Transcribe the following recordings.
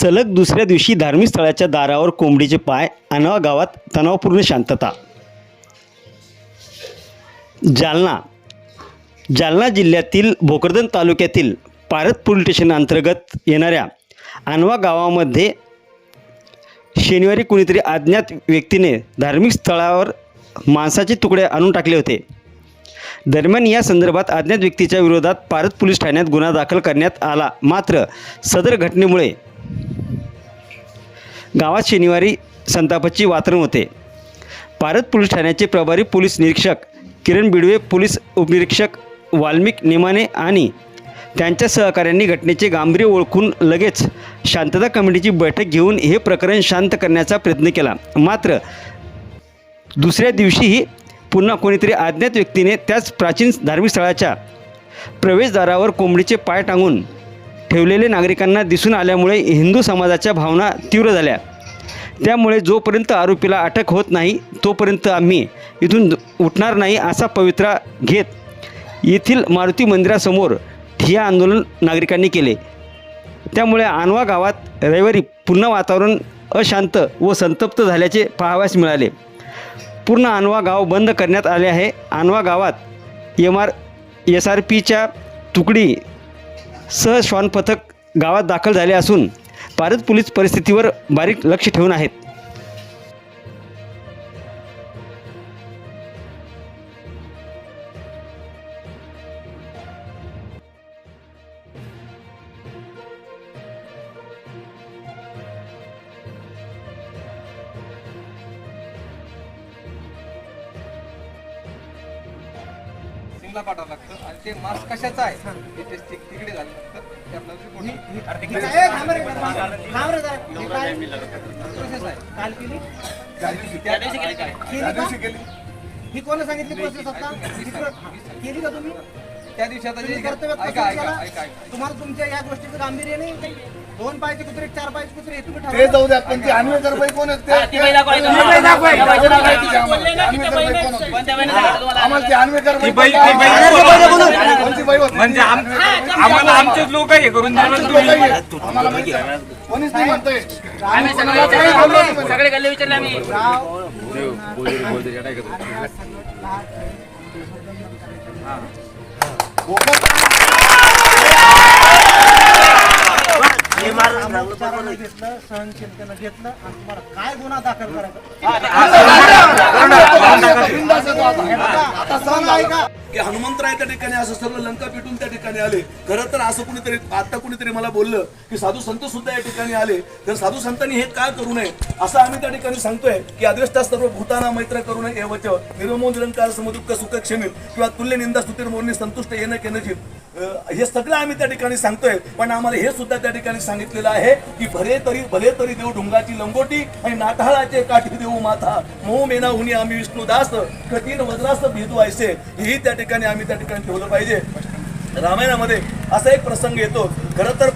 सलग दुसऱ्या दिवशी धार्मिक स्थळाच्या दारावर कोंबडीचे पाय अनवा गावात तणावपूर्ण शांतता. जालना. जालना जिल्ह्यातील भोकरदन तालुक्यातील पारत पोलीस स्टेशन अंतर्गत येणाऱ्या अनवा गावामध्ये शनिवारी कुणीतरी अज्ञात व्यक्तीने धार्मिक स्थळावर मांसाचे तुकडे आणून टाकले होते. दरम्यान या संदर्भात अज्ञात व्यक्तीच्या विरोधात पारत पोलीस ठाण्यात गुन्हा दाखल करण्यात आला. मात्र सदर घटनेमुळे गावात शनिवारी संतापाची वातावरण होते. भारत पोलीस ठाण्याचे प्रभारी पोलीस निरीक्षक किरण बिडवे पोलीस उपनिरीक्षक वाल्मिक नेमाने आणि त्यांच्या सहकाऱ्यांनी घटनेचे गांभीर्य ओळखून लगेच शांतता कमिटीची बैठक घेऊन हे प्रकरण शांत करण्याचा प्रयत्न केला. मात्र दुसऱ्या दिवशीही पुन्हा कोणीतरी अज्ञात व्यक्तीने त्याच प्राचीन धार्मिक स्थळाच्या प्रवेशद्वारावर कोंबडीचे पाय टांगून ठेवलेले नागरिकांना दिसून आल्यामुळे हिंदू समाजाच्या भावना तीव्र झाल्या. त्यामुळे जोपर्यंत आरोपीला अटक होत नाही तोपर्यंत आम्ही इथून उठणार नाही असा पवित्रा घेत येथील मारुती मंदिरासमोर ठिया आंदोलन नागरिकांनी केले. त्यामुळे आणवा गावात रविवारी पुन्हा वातावरण अशांत व संतप्त झाल्याचे पाहावयास मिळाले. पूर्ण आणवा गाव बंद करण्यात आले आहे. आणवा गावात एम आर एस आर पीच्या तुकडी सह श्वान पथक गावात दाखल झाले असून भारत पोलीस परिस्थितीवर बारीक लक्ष ठेवून आहेत. सिमला पाठवावं लागतं. आणि ते मास्क कशाचं आहे हे. टेस्टिंग तिकडे झालं ते आपल्याला? ही कोण सांगितली प्रोसेस आता? केली का तुम्ही? त्या दिवशी आता तुम्हाला तुमच्या या गोष्टीचं गांभीर्य नाही? दोन पायचे कुत्रे चार पायचे कुत्रे हे तुम्ही ते. जाऊ द्या पण ते कोण आहेत ते- ती बाई. ते- कोण होती? कोणत्या तुम्हाला? आम्हाला ते अन्वय करबाई बाई- ती बाई आहे? कोण होती? कोणती बाई होती? म्हणजे आम- आम्हाला आमचेच लोक हे करून आमची लोकं आहेत. आम्हाला माहिती आहे. कोणीच नाही म्हणतोय आम्ही सगळे विचारले सगळे गल्ले विचारले आम्ही घेतलं सहनशीलतेनं घेतलं आणि तुम्हाला काय गुन्हा दाखल करायचा की हनुमंतराय त्या ठिकाणी असं सगळं लंका पेटून त्या ठिकाणी आले खरं तर असं कुणीतरी आता कुणीतरी मला बोललं की साधू संत सुद्धा या ठिकाणी आले तर साधू संतांनी हे का करू नये असं आम्ही त्या ठिकाणी सांगतोय की अद्वेष्टा सर्व भूताना मैत्र करू नये वच निर्मो निरंकार समुदुःख सुख क्षमित किंवा तुल्य निंदा स्तुतीर मोरणी संतुष्ट येणं केनजित हे सगळं आम्ही त्या ठिकाणी सांगतोय पण आम्हाला हे सुद्धा त्या ठिकाणी सांगितलेलं आहे की भले तरी भले तरी देऊ ढुंगाची लंगोटी आणि नाताळाचे काठी देऊ माथा. मोह मेना हुनी आम्ही विष्णुदास कठीण वज्रास भेदू हेही त्या ठिकाणी आम्ही त्या ठिकाणी ठेवलं पाहिजे. रामायणामध्ये असा एक प्रसंग येतो. खरं तर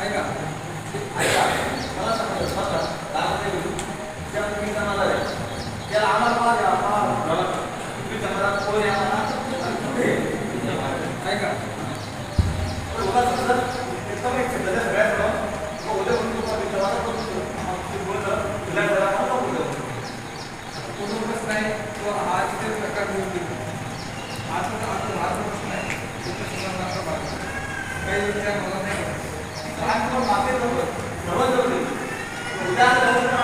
ऐका. ऐका कुठून कसं नाही तो हा तिथे प्रकार होईल आज पण आता हा जो प्रश्न आहे त्याच्या संदर्भात भाग काही विचार मला नाही करायचा. उदाहरण